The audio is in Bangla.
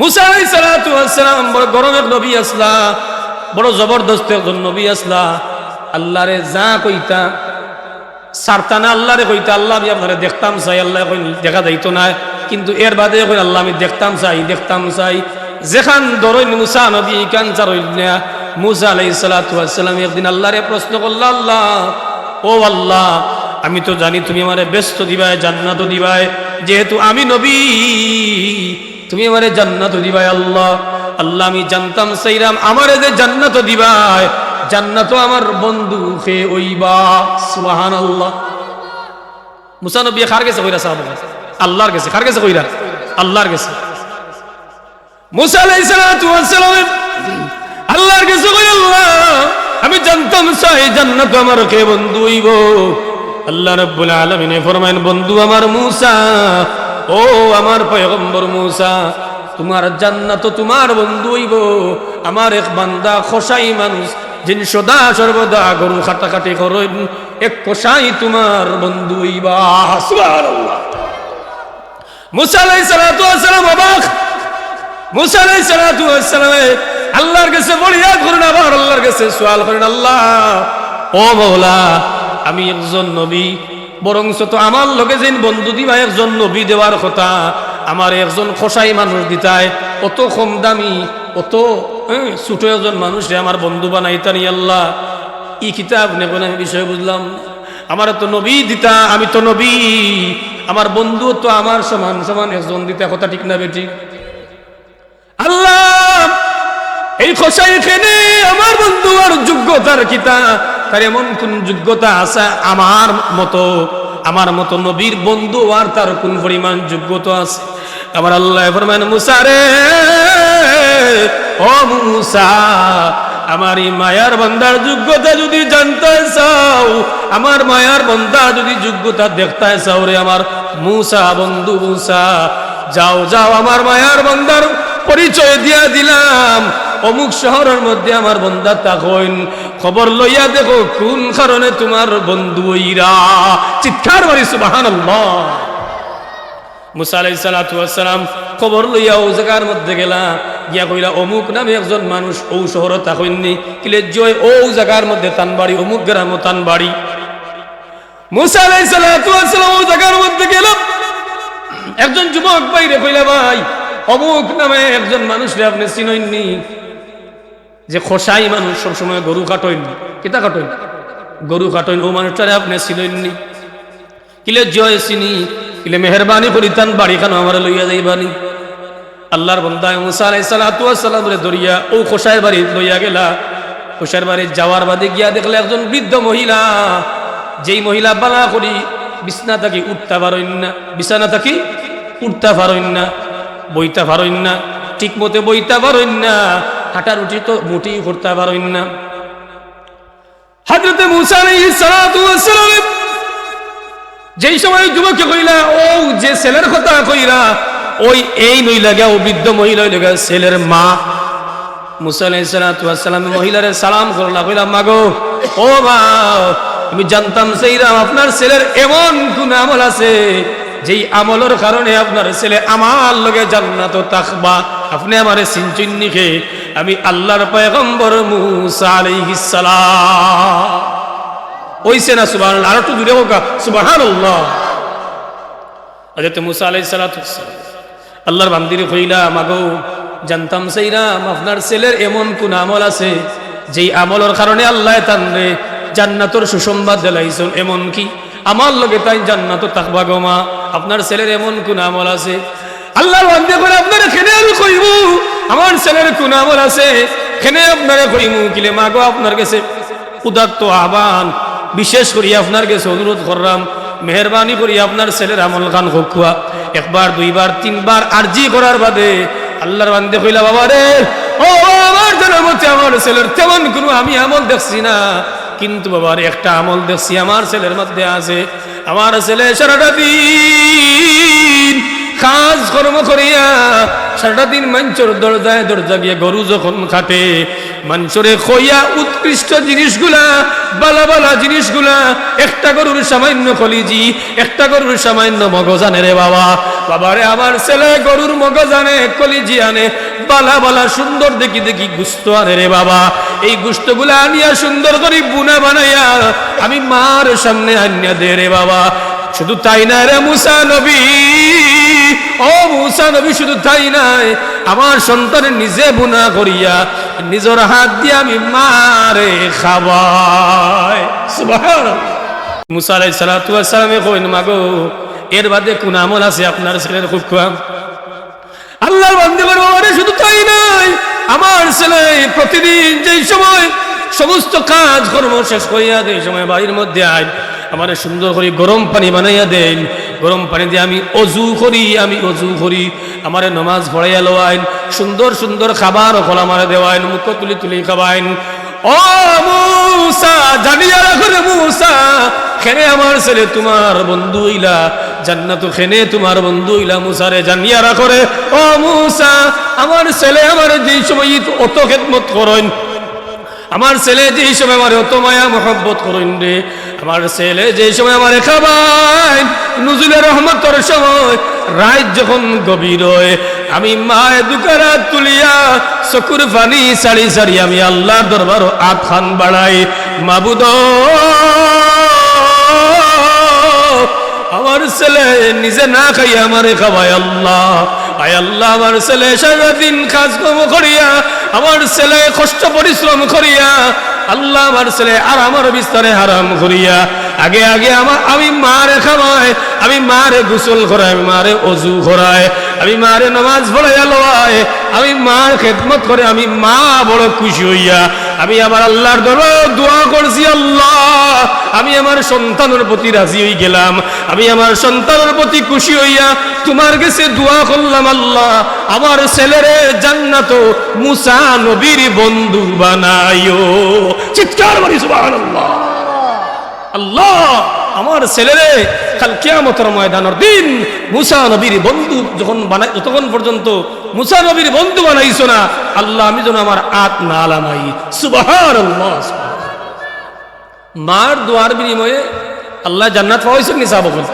মুসা আলাই সালাম বড় গরমের নবী আসলা, বড় জবরদস্ত একজন নবী আসলা। আল্লাহরে যা কইতা, সারতানা আল্লাহরে কইতা, আল্লাহ আমি আপনারে দেখতাম চাই, আল্লাহ দেখা যাইতো না। কিন্তু এর বাদে কই আল্লাহ আমি দেখতাম চাই দেখতাম চাই। যেখান দরইন মুসা নবী কান চারইনা মুসা আলাই সালাম একদিন আল্লাহরে প্রশ্ন করল, আল্লাহ, ও আল্লাহ, আমি তো জানি তুমি আমারে ব্যস্ত দিবায় জান্নাত দিবায়, যেহেতু আমি নবী। তুমি আমারে জান্নাত দিবাই আল্লাহ। আল্লাহ, আমি জানতাম সেইরাম আমারে যে জান্নাত দিবাই। জান্নাত আমার বন্ধু খে ওইবা। সুবহান আল্লাহ মুসা নবী খার গেছে কইরা সাহাব? আল্লাহর গেছে খার গেছে কইরা? আল্লাহর গেছে মুসা আলাইহিস সালাতু ওয়াস সালাম আল্লাহর গেছে কই আল্লাহ, আমি জানতাম সাই জান্নাত আমার কে বন্ধু হইব। আল্লাহ রাব্বুল আলামিন ফরমায়েন বন্ধু আমার মুসা ও আমার পয়গম্বর মুসা, তোমার জান্নাত তোমার বন্ধু হইব। আমার এক বান্দা খসাই মানুষ, যিন সদা সর্বদা গরু খাটাখাটি করেন, এক কষাই তোমার বন্ধু হইবা। সুবহানাল্লাহ। মুসা আলাইহিস সালাতু ওয়াস সালাম অবাক। মুসা আলাইহিস সালাতু ওয়াস সালাম আল্লাহর কাছে বলিয়া করুন, আবার আল্লাহর কাছে সওয়াল করেন, আল্লাহ। ও মওলা আমি একজন নবী বরং তো আমার লগে যেন বন্ধু দিবা একজন নবী দেওয়ার কথা, আমার একজন খসাই মানুষ দিতায় অত কম দামি, অত ছোট একজন মানুষে আমার বন্ধু বানাইতানি আল্লাহ। ই কিতাব নেব না বিষয় বুঝলাম, আমার তো নবী দিতা আমি তো নবী, আমার বন্ধু তো আমার সমান সমান একজন দিতা কথা ঠিক না বেটি আল্লাহ, এই খসাই এখানে আমার বন্ধু আর যোগ্যতার কিতা তার এমন কোন যোগ্যতা আছে আমার মতো? আমার মতো নবীর বন্ধু আর তার কোন পরিমাণ যোগ্যতা আছে? আমার আল্লাহ ফরমান মুসা রে, ও মুসা আমার এই মায়ার বন্দার যোগ্যতা যদি জানতে চাও, আমার মায়ার বন্দা যদি যোগ্যতা দেখতে চাও রে আমার মুসা, বন্ধু মুসা, যাও যাও, আমার মায়ার বন্দার পরিচয় দিয়া দিলাম। অমুক শহরের মধ্যে আমার বন্ধা তাকইন খবর লইয়া দেখো, কোন কারণে তোমার বন্ধু ইরা চিৎকার মারি জায়গার মধ্যে গেলা। গিয়া কইলা, অমুক নামে একজন মানুষ কিলে মধ্যে অমুক ও মধ্যে একজন যুবক বাইরে কইলা, ভাই, অমুক নামে একজন মানুষ রে আপনি চিনইননি। যে খসাই মানুষ সবসময় গরু কাটইন কিতা কাটইন গরু কাটইন ও মানুষটারে আপনি চিনইননি কিলে জয় চিনি, কিলে মেহরবানি করিতান বাড়ি খানো আমার লইয়া যাইবানি আল্লাহর বন্দায় মুসা আলাই সালাম রে দরিয়া, ও খসাইয়ের বাড়ি লইয়া গেলা। খসাইয়ের বাড়ি যাওয়ার বাদে গিয়া দেখলে একজন বৃদ্ধ মহিলা, যেই মহিলা বালা করি, বিছনা থাকি উঠতে পারইন না। বিছানা থাকি উঠতে পারইন না, বইতে পারইন না ঠিক মতে বইতে পারইন না। হাঁটার উঠি তো মুটি করতে পারইন না। হাজরতে মুসা সালাম যেই সময় যুবককে কইলা, ও যে ছেলের কথা কইরা, ওই এই মহিলা গা ও বৃদ্ধ মহিলা হইল গা ছেলের মা। মুসা মহিলারে সালাম করলা, কইলা, মাগো, ও মা, আমি জানতাম সেইরাম আপনার ছেলের এমন কোন আমল আছে, যেই আমলের কারণে আপনার ছেলে আমার লগে জান্নাত তাকবা আপনি আমারে সিনচিন্নি খে আমি আল্লাহর পয়গম্বর মুসা আলাইহিস সালাম। ওইসে না সুবহানাল্লাহ? একটু দূরে হোক। সুবহানাল্লাহ। হযরত মুসা আলাইহিস সালাতু আল্লাহর বান্দিরে জানতাম আপনার ছেলের এমন কোন আমল আছে, যেই আমলের কারণে আল্লাহ তানরে জান্নাতর সুসংবাদ দিলাইছেন। এমন কি? আমার লগে তাই জান্নাত তাকবা গো আপনার ছেলের এমন কোন আমল আছে? আল্লাহর বান্দে করে আপনার আমি কইব? আমার ছেলের কোন আমল আছে? খেনে আপনারে কইমু, কিলে মাগো আপনার কাছে? উদাত্ত আহ্বান, বিশেষ করি আপনার কাছে অনুরোধ করলাম, মেহরবানি করি আপনার ছেলের আমল খান হকুয়া একবার, দুইবার, তিনবার আরজি করার বাদে আল্লাহর বান্দে কইলা, বাবা রে, ও আমার জনমতে আমার ছেলের তেমন কোনো আমি আমল দেখছি না। কিন্তু বাবার একটা আমল দেখছি, আমার ছেলের মধ্যে আছে। আমার ছেলে সারাটা দিন কাজ কর্ম করিয়া সারাটা দিন মঞ্চর দরজায় দরজা গিয়ে গরু যখন খাটে, মঞ্চরে খইয়া উৎকৃষ্ট জিনিসগুলা, বালা বালা জিনিসগুলা, একটা গরুর সামান্য কলিজি, একটা গরুর সামান্য মগজ আনে রে বাবা। বাবারে, আমার ছেলে গরুর মগজ আনে কলিজি আনে, বালা বালা সুন্দর দেখি দেখি গুস্ত আনে রে বাবা। এই গুস্তগুলা আনিয়া সুন্দর করে বুনা বানাইয়া আমি মার সামনে আনিয়া দে রে বাবা। শুধু তাই না রে মুসা নবী। ও মুসা নবী, শুধু তাই নাই, আমার সন্তানের নিজে বুনা করিয়া নিজের হাত দিয়ে আমি মারে সুবহানাল্লাহ। মুসা আলাই সালাতু সালামে কইন, মাগো, এর বাদে কোন আমল আছে আপনার ছেলের খুব কম? আল্লাহর বান্দে বাবারে শুধু তাই নাই, আমার ছেলে প্রতিদিন যেই সময় সমস্ত কাজ কর্ম শেষ করিয়া দেয় সময় বাড়ির মধ্যে আয়, আমার সুন্দর করে গরম পানি বানাইয়া দেন গরম পানি দিয়ে আমি অজু করি, আমি অজু করি। আমার নমাজ পড়াইয়া লোয়াইন সুন্দর সুন্দর খাবার ফল আমার দেওয়াইন মুখ তুলি তুলি খাওয়াইন ও মুসা জানিয়া রাখো রে মুসা, খেনে আমার ছেলে তোমার বন্ধু ইলা জান্নাত খেনে তোমার বন্ধু ইলা মুসারে জানিয়া রাখো রে ও মুসা, আমার ছেলে আমার যেই সময় অত খেদমত করেন, আমার ছেলে যেই সময় আমার অত মায়া মোহব্বত করুন রে আমার ছেলে যেই সময় আমার খাবাই নজরুলের রহমতর সময়, রাত যখন গভীর হয়, আমি মায় দুকারা তুলিয়া চকুর পানি সারি সারি আমি আল্লাহ দরবার আত খান বাড়াই মাবুদ, আমার ছেলে নিজে না খাই আমারে খাওয়াই আল্লাহ। আয় আল্লাহ, আমার ছেলে সারাদিন কাজ করিয়া, আমার ছেলে কষ্ট পরিশ্রম করিয়া আল্লাহ আমার ছেলে আর আমার বিস্তারে হারাম করিয়া। আগে আগে আমার আমি মারে খাওয়াই, আমি মারে গোসল করাই, আমি মারে অজু করাই, আমি মারে নামাজ পড়াইয়া লোয় আমি মার খেদমত করে আমি মা বড় খুশি হইয়া আমি আমার আল্লাহর দরবার দোয়া করছি, আল্লাহ। আমি আমার সন্তানের প্রতি রাজি হয়ে গেলাম। আমি আমার সন্তানের প্রতি খুশি হইয়া তোমার কাছে দোয়া করলাম, আল্লাহ। আমার ছেলেরে জান্নাত মুসা নবীর বন্ধু বানাইও। চিৎকার মারি সুবহানাল্লাহ। আল্লাহ, আমার ছেলেরে কাল কিয়ামতের ময়দানের দিন মুসা নবীর বন্ধু যখন বানাই তখন পর্যন্ত মুসা নবীর বন্ধু বানাইছো না, আল্লাহ, আমি যেন আমার আত না আলামাই সুবহানাল্লাহ মার দোয়ার বিনিময়ে আল্লাহ জান্নাত পাওয়াইছেন নিসা বকল